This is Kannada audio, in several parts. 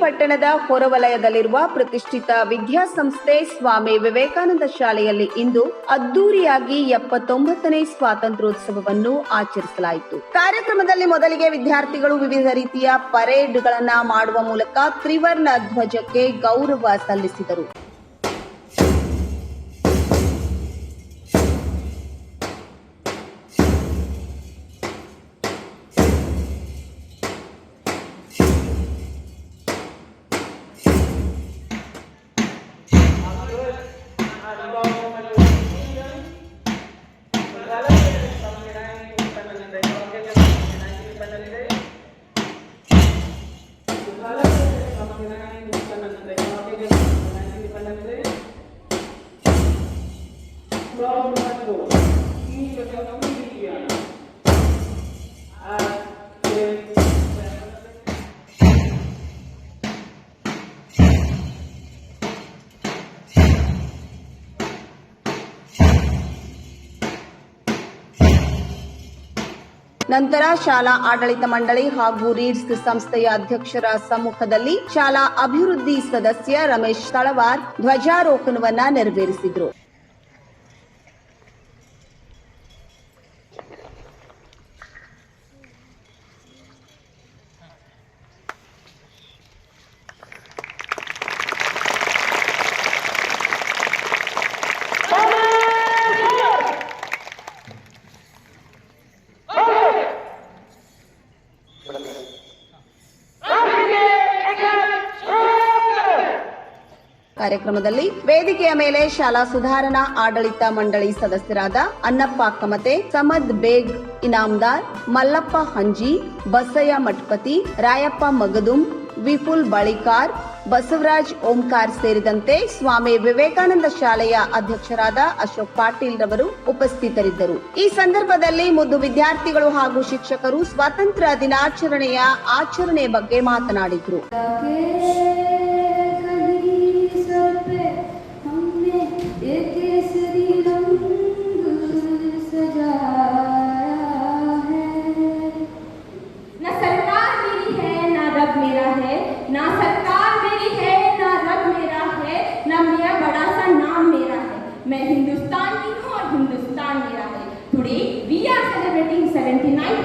ಪಟ್ಟಣದ ಹೊರವಲಯದಲ್ಲಿರುವ ಪ್ರತಿಷ್ಠಿತ ವಿದ್ಯಾಸಂಸ್ಥೆ ಸ್ವಾಮಿ ವಿವೇಕಾನಂದ ಶಾಲೆಯಲ್ಲಿ ಇಂದು ಅದ್ದೂರಿಯಾಗಿ ಎಪ್ಪತ್ತೊಂಬತ್ತನೇ ಸ್ವಾತಂತ್ರ್ಯೋತ್ಸವವನ್ನು ಆಚರಿಸಲಾಯಿತು. ಕಾರ್ಯಕ್ರಮದಲ್ಲಿ ಮೊದಲಿಗೆ ವಿದ್ಯಾರ್ಥಿಗಳು ವಿವಿಧ ರೀತಿಯ ಪರೇಡ್ಗಳನ್ನು ಮಾಡುವ ಮೂಲಕ ತ್ರಿವರ್ಣ ಧ್ವಜಕ್ಕೆ ಗೌರವ ಸಲ್ಲಿಸಿದರು. Gracias. ನಂತರ ಶಾಲಾ ಆಡಳಿತ ಮಂಡಳಿ ಹಾಗೂ ರೀಡ್ಸ್ ಸಂಸ್ಥೆಯ ಅಧ್ಯಕ್ಷರ ಸಮ್ಮುಖದಲ್ಲಿ ಶಾಲಾ ಅಭಿವೃದ್ಧಿ ಸದಸ್ಯ ರಮೇಶ್ ತಳವಾರ್ ಧ್ವಜಾರೋಹಣವನ್ನ ನೆರವೇರಿಸಿದ್ರು. ಕಾರ್ಯಕ್ರಮದಲ್ಲಿ ವೇದಿಕೆಯ ಮೇಲೆ ಶಾಲಾ ಸುಧಾರಣಾ ಆಡಳಿತ ಮಂಡಳಿ ಸದಸ್ಯರಾದ ಅನ್ನಪ್ಪ ಕಮತೆ, ಸಮದ್ ಬೇಗ್ ಇನಾಮ್ದಾರ್, ಮಲ್ಲಪ್ಪ ಹಂಜಿ, ಬಸಯ್ಯ ಮಠಪತಿ, ರಾಯಪ್ಪ ಮಗದುಂ, ವಿಪುಲ್ ಬಳಿಕಾರ್, ಬಸವರಾಜ್ ಓಂಕಾರ್ ಸೇರಿದಂತೆ ಸ್ವಾಮಿ ವಿವೇಕಾನಂದ ಶಾಲೆಯ ಅಧ್ಯಕ್ಷರಾದ ಅಶೋಕ್ ಪಾಟೀಲ್ ರವರು ಉಪಸ್ಥಿತರಿದ್ದರು. ಈ ಸಂದರ್ಭದಲ್ಲಿ ಮುದ್ದು ವಿದ್ಯಾರ್ಥಿಗಳು ಹಾಗೂ ಶಿಕ್ಷಕರು ಸ್ವಾತಂತ್ರ್ಯ ದಿನಾಚರಣೆಯ ಆಚರಣೆ ಬಗ್ಗೆ ಮಾತನಾಡಿದರು.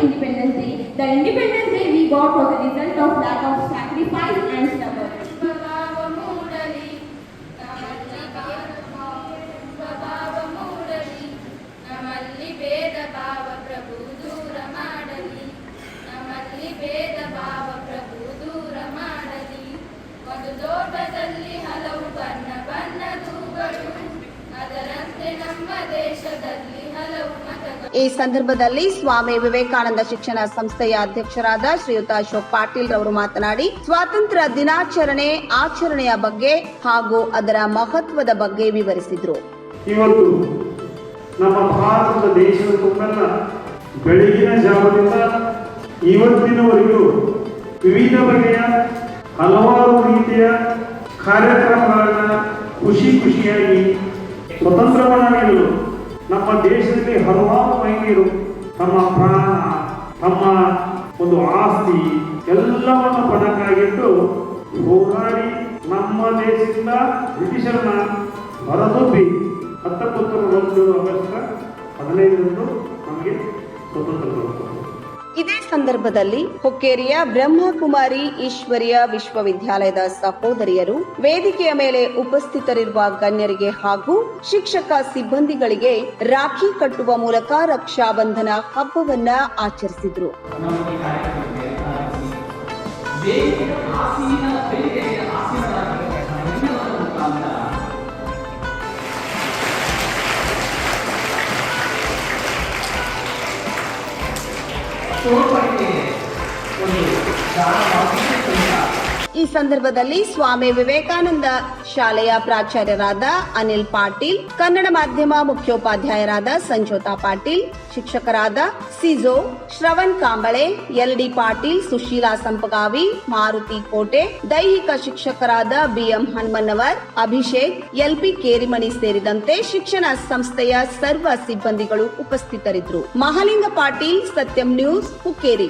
Independence day the independence day we got was the result of lot of sacrifice and struggle ಈ ಸಂದರ್ಭದಲ್ಲಿ ಸ್ವಾಮಿ ವಿವೇಕಾನಂದ ಶಿಕ್ಷಣ ಸಂಸ್ಥೆಯ ಅಧ್ಯಕ್ಷರಾದ ಶ್ರೀಯುತ ಅಶೋಕ್ ಪಾಟೀಲ್ ರವರು ಮಾತನಾಡಿ, ಸ್ವಾತಂತ್ರ್ಯ ದಿನಾಚರಣೆ ಆಚರಣೆಯ ಬಗ್ಗೆ ಹಾಗೂ ಅದರ ಮಹತ್ವದ ಬಗ್ಗೆ ವಿವರಿಸಿದ್ರು. ಇವತ್ತು ನಮ್ಮ ಭಾರತದ ದೇಶದ ತುಂಬೆಲ್ಲ ಬೆಳಗಿನ ಜಾವದಿಂದ ಇವತ್ತಿನವರೆಗೂ ವಿವಿಧ ಬಗೆಯ ಹಲವಾರು ರೀತಿಯ ಕಾರ್ಯಕ್ರಮಗಳನ್ನ ಖುಷಿ ಖುಷಿಯಾಗಿ ಸ್ವತಂತ್ರವನ್ನ ನಮ್ಮ ದೇಶದಲ್ಲಿ ಹಲವಾರು ಮಹಿಳೆಯರು ತಮ್ಮ ಪ್ರಾಣ, ತಮ್ಮ ಒಂದು ಆಸ್ತಿ ಎಲ್ಲವನ್ನು ಪಣಕ್ಕಾಗಿಟ್ಟು ಹೋರಾಡಿ ನಮ್ಮ ದೇಶದಿಂದ ಬ್ರಿಟಿಷರನ್ನ ಹೊರದೊಬ್ಬಿ ಹತ್ತೊಂಬತ್ತು ನಲವತ್ತೇಳು ಆಗಸ್ಟ್ ಹದಿನೈದರಂದು ನಮಗೆ ಸ್ವತಂತ್ರ ಇದೇ ಸಂದರ್ಭದಲ್ಲಿ ಹುಕ್ಕೇರಿಯ ಬ್ರಹ್ಮಕುಮಾರಿ ಈಶ್ವರಿಯ ವಿಶ್ವವಿದ್ಯಾಲಯದ ಸಹೋದರಿಯರು ವೇದಿಕೆಯ ಮೇಲೆ ಉಪಸ್ಥಿತರಿರುವ ಗಣ್ಯರಿಗೆ ಹಾಗೂ ಶಿಕ್ಷಕ ಸಿಬ್ಬಂದಿಗಳಿಗೆ ರಾಖಿ ಕಟ್ಟುವ ಮೂಲಕ ರಕ್ಷಾಬಂಧನ ಹಬ್ಬವನ್ನ ಆಚರಿಸಿದ್ರು. छोड़ हैं। उन्हें ಈ ಸಂದರ್ಭದಲ್ಲಿ ಸ್ವಾಮಿ ವಿವೇಕಾನಂದ ಶಾಲೆಯ ಪ್ರಾಚಾರ್ಯರಾದ ಅನಿಲ್ ಪಾಟೀಲ್, ಕನ್ನಡ ಮಾಧ್ಯಮ ಮುಖ್ಯೋಪಾಧ್ಯಾಯರಾದ ಸಂಜೋತಾ ಪಾಟೀಲ್, ಶಿಕ್ಷಕರಾದ ಸಿಜೋ, ಶ್ರವಣ್ ಕಾಂಬಳೆ, ಎಲ್ ಡಿ ಪಾಟೀಲ್, ಸುಶೀಲಾ ಸಂಪಗಾವಿ, ಮಾರುತಿ ಕೋಟೆ, ದೈಹಿಕ ಶಿಕ್ಷಕರಾದ ಬಿಎಂ ಹನುಮನ್ನವರ್, ಅಭಿಷೇಕ್ ಎಲ್ಪಿ ಕೇರಿಮಣಿ ಸೇರಿದಂತೆ ಶಿಕ್ಷಣ ಸಂಸ್ಥೆಯ ಸರ್ವ ಸಿಬ್ಬಂದಿಗಳು ಉಪಸ್ಥಿತರಿದ್ದರು. ಮಹಾಲಿಂಗ ಪಾಟೀಲ್, ಸತ್ಯಂ ನ್ಯೂಸ್, ಹುಕ್ಕೇರಿ.